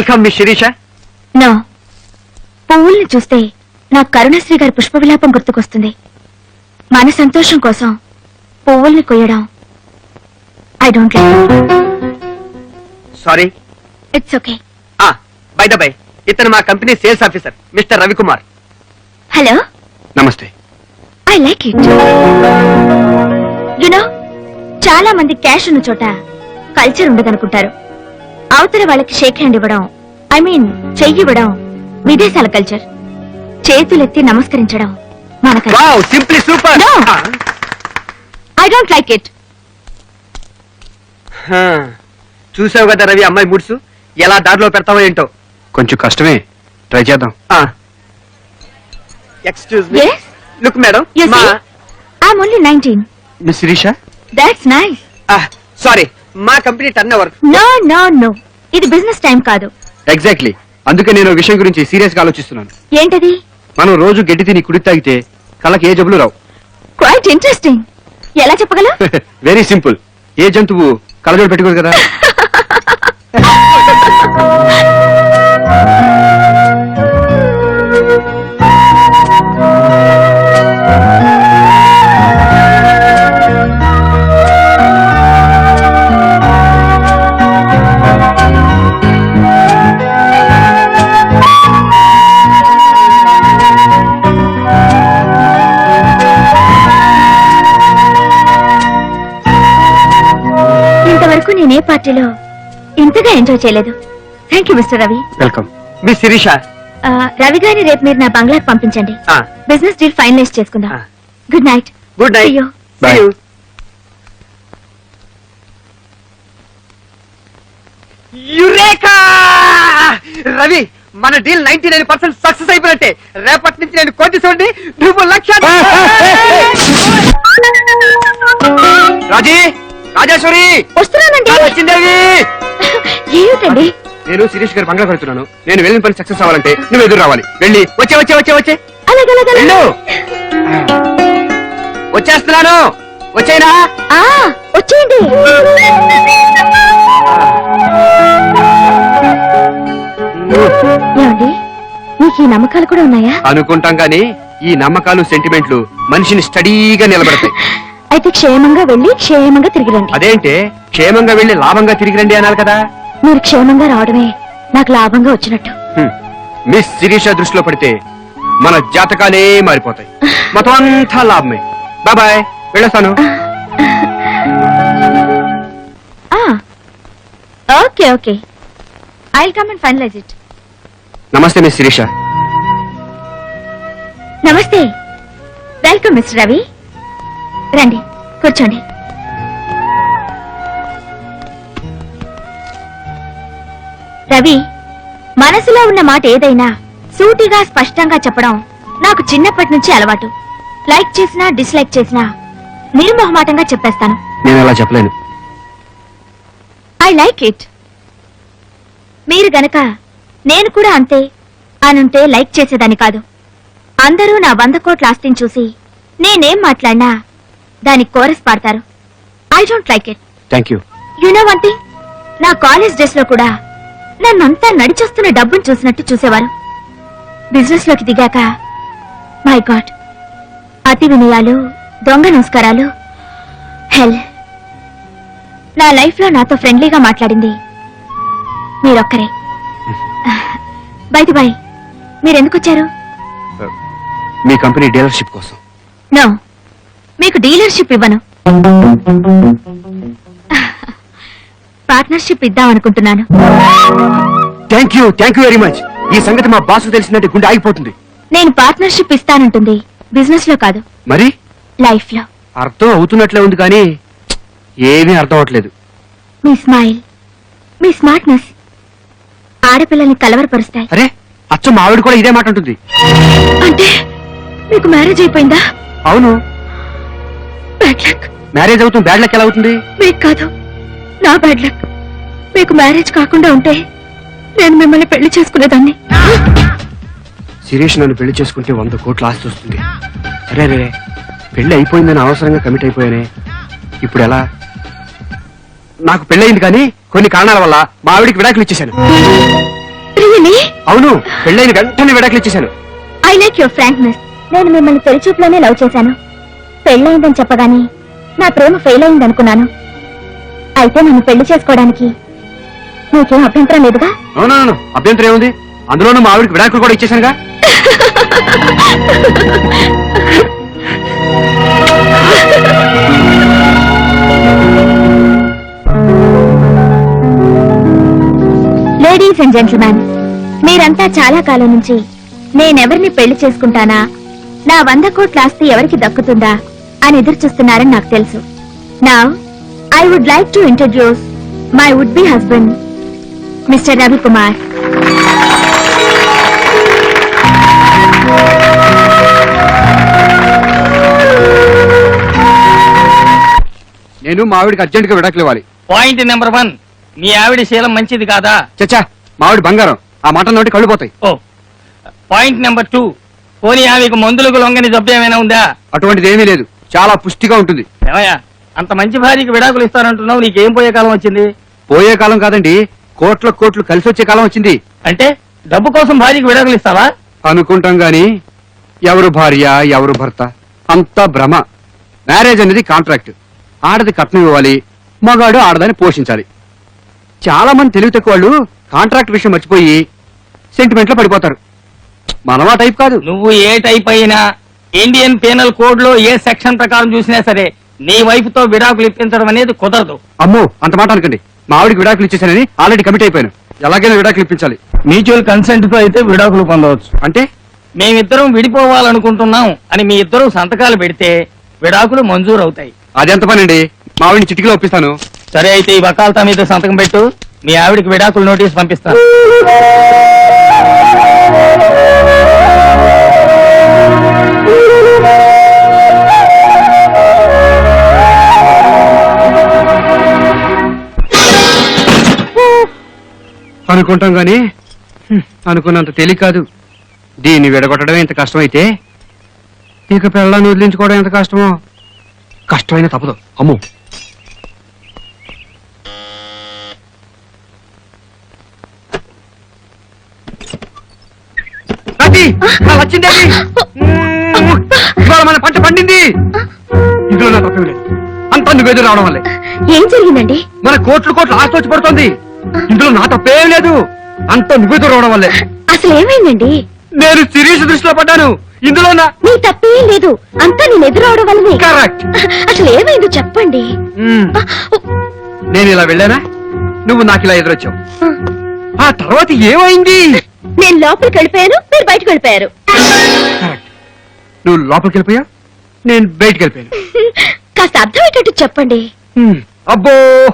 Welcome మీ Sirisha. No పువ్వుల్ని చూస్తే నా కరుణశ్రీ గారి పుష్ప విలాపం గుర్తుకొస్తుంది. మన సంతోషం కోసం పువ్వుల్ని కొయ్యడం. I don't like sorry it's okay by the by ఇతను మా company sales officer mister Ravikumar. Hello నమస్తే. I like it you know చాలా మంది క్యాష్ ఉన్న చోట కల్చర్ ఉండదనుకుంటారు. అవతల వాళ్ళకి షేక్ హ్యాండ్ ఇవ్వడం ఐ మీన్ చెయ్యి ఇవ్వడం విదేశాల కల్చర్ చేతులెత్తి నమస్కరించడం మన culture wow simply super No. I don't like it చూసావు కదా రవి అమ్మాయి ముడుసు? ఎలా దారిలో పెడతావో ఏంటో? కొంచెం కష్టమే. ట్రై చేద్దాం. Excuse me? Look madam You see? I'm only nineteen miss Sirisha that's nice sorry మా company turn over no no no ఇది బిజినెస్ టైం కాదు. ఎగ్జాక్ట్లీ అందుకే నేను విషయం గురించి సీరియస్గా ఆలోచిస్తున్నాను. ఏంటది? మనం రోజు గడ్డి తిని కుడి తాగితే కళ్ళకి ఏ జబ్బులు రావు. క్వైట్ ఇంట్రెస్టింగ్ ఎలా చెప్పగలవు వెరీ సింపుల్ ఏ జంతువు కళ్ళజోడు పెట్టుకోదు కదా? పార్టీలో ఇంతగా ఎంజాయ్ చేయలేదు. Thank you mister Ravi welcome మీ శిరీష ఆ, రవి గారిని రేపు మీరు నా బంగ్లాకి పంపించండి. బిజినెస్ డీల్ ఫైనలైజ్ చేసుకుందాం. Ah. Good night good night Bye. Eureka Ravi మన deal ninety nine percent success అయిపోయినట్టే. రేపటి నుంచి నేను కోటి చూడండి. నువ్వు లక్ష వచ్చిందేవి ఏమిటండి? నేను శిరీష్ గారి బంగ్లా పెడుతున్నాను నేను వెళ్ళిన పని సక్సెస్ అవ్వాలంటే నువ్వు ఎదురు రావాలి. వెళ్ళి వచ్చే వచ్చే వచ్చే వచ్చే. వెళ్ళు. వచ్చేస్తున్నాను. వచ్చేనా? ఆ, వచ్చేయండి. ఏమండి? మీకు ఈ నమ్మకాలు కూడా ఉన్నాయా? అనుకుంటాం గానీ ఈ నమ్మకాలు సెంటిమెంట్లు మనిషిని స్టడీగా నిలబడతాయి. అయితే క్షేమంగా వెళ్ళి క్షేమంగా తిరిగి రండి. అదేంటే? క్షేమంగా వెళ్ళి లాభంగా తిరిగి రండి అనాలి కదా. మీరు క్షేమంగా రావడమే నాకు లాభంగా వచ్చినట్టు. హ్మ్. మిస్ శిరీష దృష్టిలో పడితే మన జాతకాలే మారిపోతాయి. మొత్తం అంతా లాభమే బాబాయ్ వెళ్ళొస్తాను. ఆ. Okay okay. I come and finalize it నమస్తే మిస్ శిరీష. నమస్తే. వెల్కమ్ మిస్టర్ రవి రండి కూర్చోండి. రవి మనసులో ఉన్న మాట ఏదైనా సూటిగా స్పష్టంగా చెప్పడం నాకు చిన్నప్పటి నుంచి అలవాటు. లైక్ చేసినా డిస్లైక్ చేసినా నిర్మోహమాటంగా చెప్పేస్తాను. నేను అలా చెప్పలేను. I like it. మీరు గనక నేను కూడా అంతే అనుంటే లైక్ చేసేదాన్ని కాదు. అందరూ నా వంద కోట్ల ఆస్తిని చూసి నేనేం మాట్లాడినా దానికి కోరస్ పాడతారు. I don't like it. Thank you you know one thing? నా కాలేజ్ డేస్లో కూడా నన్నంతా నడిచొస్తున్న డబ్బును చూసినట్టు చూసేవారు. బిజినెస్లోకి దిగాక మై గాడ్ అతి వినయాలు దొంగ నమస్కారాలు హెల్ నా లైఫ్లో నాతో ఫ్రెండ్లీగా మాట్లాడింది మీరొక్కరే. బైది బై మీరెందుకు వచ్చారు మీ కంపెనీ డీలర్షిప్ కోసం. నో మీకు డీలర్షిప్ ఇవ్వను. పార్ట్నర్షిప్ ఇద్దాం అనుకుంటున్నాను. Thank you thank you very much ఈ సంగతి మా బాస్ తెలిసినట్టు గుండె ఆగిపోతుంది. నేను పార్ట్నర్షిప్ ఇస్తానంటుంది. బిజినెస్లో కాదు. మరి? లైఫ్లో అర్థం అవుతున్నట్లే ఉంది కానీ ఏమీ అర్థం అవట్లేదు మీ స్మైల్ మీ స్మార్ట్నెస్ ఆడపిల్లల్ని కలవరపరుస్తాయి. అరే అచ్చం ఆవిడ కూడా ఇదే మాట ఉంటుంది అంటే మీకు మ్యారేజ్ అయిపోయిందా? అవును. Bad luck. మ్యారేజ్ అవుతుంది బ్యాడ్ లక్ ఎలా అవుతుంది? మీకు కాదు నా బ్యాడ్ లక్. మీకు మ్యారేజ్ కాకుండా ఉంటే నేను మిమ్మల్ని పెళ్ళి చేసుకునేదాన్ని. శిరీష్ నన్ను పెళ్ళి చేసుకుంటే వంద కోట్ల ఆస్తి వస్తుంది. సరే రే పెళ్ళి అయిపోయిందని అవసరంగా కమిట్ అయిపోయానే. ఇప్పుడు ఎలా? నాకు పెళ్ళయింది కానీ కొన్ని కారణాల వల్ల మా ఆవిడికి విడాకులు ఇచ్చేశాను. అవును పెళ్ళైన వెంటనే విడాకులు ఇచ్చేశాను. ఐ లైక్ యువర్ ఫ్రాంక్నెస్ నేను మిమ్మల్ని పెళ్ళి చూపులోనే లవ్ చేశాను. పెళ్ళయిందని చెప్పగానే నా ప్రేమ ఫెయిల్ అయింది అనుకున్నాను అయితే నన్ను పెళ్ళి చేసుకోవడానికి నీకేం అభ్యంతరం లేదుగా? అవునవును అభ్యంతరం ఏముంది? అందులోనూ మా ఆవిడికి విడాకులు కూడా ఇచ్చేశానుగా. లేడీస్ అండ్ జెంటిల్మెన్ మీరంతా చాలా కాలం నుంచి నేనెవరిని పెళ్ళి చేసుకుంటానా? నా వంద కోట్ల ఆస్తి ఎవరికి దక్కుతుందా? అని ఎదురు చూస్తున్నారని నాకు తెలుసు. నా I would like to introduce my would be husband mister Ravi Kumar నేను మా ఆవిడికి అర్జెంట్గా విడాకులు ఇవ్వాలి. పాయింట్ నెంబర్ వన్ మీ ఆవిడ శీలం మంచిది కాదా? చచ్చా మా ఆవిడ బంగారం. ఆ మాట నోటి కళ్ళు పోతాయి. ఓ పాయింట్ నెంబర్ టూ పోనీ ఆమెకు మందులకు లొంగని జబ్బు ఏమైనా ఉందా? అటువంటిది ఏమీ లేదు. చాలా పుష్టిగా ఉంటుంది. ఏమయ్యా అంత మంచి భార్యకి విడాకులు ఇస్తానంటున్నావు నీకేం పోయే కాలం వచ్చింది? పోయే కాలం కాదండి కోట్ల కోట్లు కలిసి వచ్చే కాలం వచ్చింది. అంటే డబ్బు కోసం భార్యకి విడాకులు ఇస్తావా? అనుకుంటాం గాని ఎవరు భార్య ఎవరు భర్త? అంతా భ్రమ. మ్యారేజ్ అనేది కాంట్రాక్ట్. ఆడది కట్నం ఇవ్వాలి మగాడు ఆడదాన్ని పోషించాలి. చాలా మంది తెలివి తక్కువ వాళ్ళు కాంట్రాక్ట్ విషయం మర్చిపోయి సెంటిమెంట్లో పడిపోతారు మనమా టైప్ కాదు. నువ్వు ఏ టైప్ అయినా ఇండియన్ పీనల్ కోడ్లో ఏ సెక్షన్ ప్రకారం చూసినా సరే నీ వైఫ్తో విడాకులు ఇప్పించడం అనేది కుదరదు. అమ్మో అంత మాట అనకండి. మా ఆవిడికి విడాకులు ఇచ్చేసానని ఆల్రెడీ కమిట్ అయిపోయాను. ఎలాగైనా విడాకులు ఇప్పించాలి. మ్యూచువల్ కన్సెంట్తో అయితే విడాకులు పొందవచ్చు. అంటే? మేమిద్దరం విడిపోవాలనుకుంటున్నాం అని మీ ఇద్దరు సంతకాలు పెడితే విడాకులు మంజూరు అవుతాయి అది ఎంత పని అండి మా ఆవిడిని చిటికలో ఒప్పిస్తాను. సరే అయితే ఈ వకాలతా మీద సంతకం పెట్టు. మీ ఆవిడకి విడాకులు నోటీస్ పంపిస్తాను. అనుకుంటాం గాని హ్మ్, అనుకున్నంత తేలిక కాదు. దీన్ని విడగొట్టడం ఎంత కష్టమైతే ఇక పిల్లల్ని వదిలించుకోవడం ఎంత కష్టమో? కష్టమైన తప్పదు. అమ్మో. ఇవాళ మన పంట పండింది. ఇందులో నా తప్పేం లేదు. అంతా నువ్వు ఎదురు రావడం వల్లే. ఏం జరిగిందండి? మన కోట్లు కోట్లు ఆస్తి వచ్చి పడుతుంది. ఇందులో నా తప్పేం లేదు. అంత నువ్వు రావడం వల్లే. అసలు ఏమైందండి? నేను సిరీస్ దృష్టిలో పడ్డాను. ఇందులో నా నీ తప్పేం లేదు. అంతా నేను ఎదురవడం వల్లనే. కరెక్ట్ అసలు ఏమైందో చెప్పండి. నేను ఇలా వెళ్ళానా? నువ్వు నాకు ఇలా ఎదురొచ్చావు. ఆ. తర్వాత ఏమైంది? నేను లోపలికి వెళ్ళిపోయాను మీరు బయటకు వెళ్ళిపోయారు. నువ్వు లోపలికి వెళ్ళిపోయా? నేను బయటికి వెళ్ళిపోయాను. కాస్త అర్థమయ్యేటట్టు చెప్పండి. అబ్బో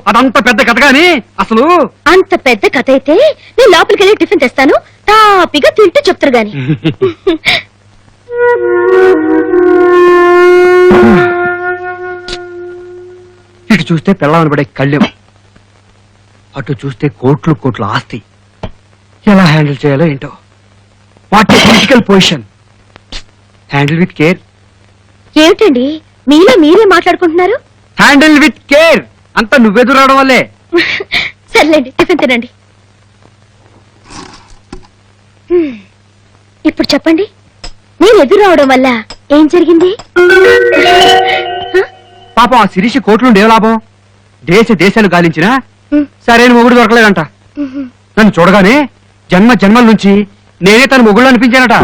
అదంత పెద్ద కథ గాని అసలు. అంత పెద్ద కథ అయితే నేను లోపలికి వెళ్ళి టిఫిన్ తెస్తాను. తాపిగా తింటూ చెప్తారు గాని. ఇటు చూస్తే పిల్లవని పడే కళ్ళెం. అటు చూస్తే కోట్లు కోట్ల ఆస్తి. ఎలా హ్యాండిల్ చేయాలో ఏంటో. What political position handle with care ఏమిటండి? మీలో మీరే మాట్లాడుకుంటున్నారు? హ్యాండిల్ విత్ కేర్ అంతా నువ్వెదురు రావడం వల్లే సర్లేండి టిఫిన్ తినండి. ఇప్పుడు చెప్పండి నేను ఎదురు రావడం వల్ల ఏం జరిగింది? పాపం ఆ శిరీష కోట్లుండి లాభం దేశ దేశాలు గాలించినా. సరైన మొగుడు దొరకలేదంట. నన్ను చూడగానే జన్మ జన్మల నుంచి నేనే తన మొగుళ్ళు అనిపించానట!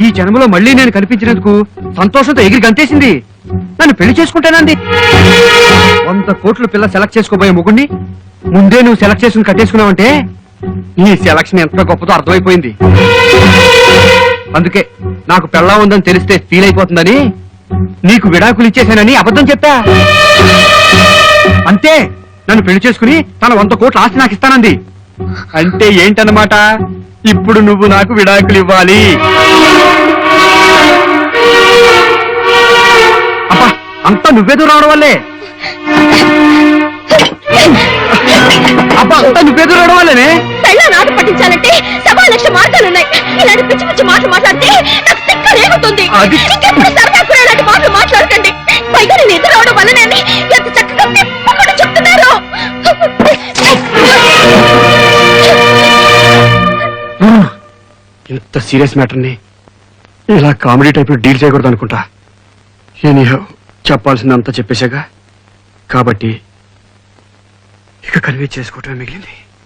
ఈ జన్మలో మళ్ళీ నేను కనిపించినందుకు సంతోషంతో ఎగిరి గంతేసింది నన్ను పెళ్ళి చేసుకుంటానంది. వంద కోట్లు పిల్ల సెలెక్ట్ చేసుకోబోయే మొగుడిని ముందే నువ్వు సెలెక్ట్ చేసుకుని కట్టేసుకున్నావంటే ఈ సెలక్షన్ ఎంత గొప్పదో అర్థమైపోయింది. అందుకే నాకు పెళ్ళా ఉందని తెలిస్తే ఫీల్ అయిపోతుందని నీకు విడాకులు ఇచ్చేశానని అబద్ధం చెప్పా. అంతే నన్ను పెళ్ళి చేసుకుని తన వంద కోట్ల ఆస్తి నాకు ఇస్తానంది. అంటే ఏంటన్నమాట? ఇప్పుడు నువ్వు నాకు విడాకులు ఇవ్వాలి. అంతా నువ్వేదో రావడం వల్లే. అబ్బా అంతా నువ్వేదో రడవాలనే పెళ్ళ నాటు పట్టించాలంటే సభా లక్ష మార్గాలున్నాయి ఇలాంటి పిచ్చి పిచ్చి మాటలు మాట్లాడితే నాకు తిక్క రేగుతుంది. అది- ఇంకెప్పుడు సరదా కూడా ఇలాంటి మాటలు మాట్లాడకండి. పైగా నేను నిద్ర రావడం వల్లనే ఎంత చక్కగా తిప్పకుండా చెప్తున్నారు. ఇంత సీరియస్ మ్యాటర్ని? ఇలా కామెడీ టైప్లో డీల్ చేయకూడదు అనుకుంటా ఎనీహో చెప్పాల్సిందంతా చెప్పేశాగా? కాబట్టి ఇక కన్వే చేసుకోవటమే మిగిలింది.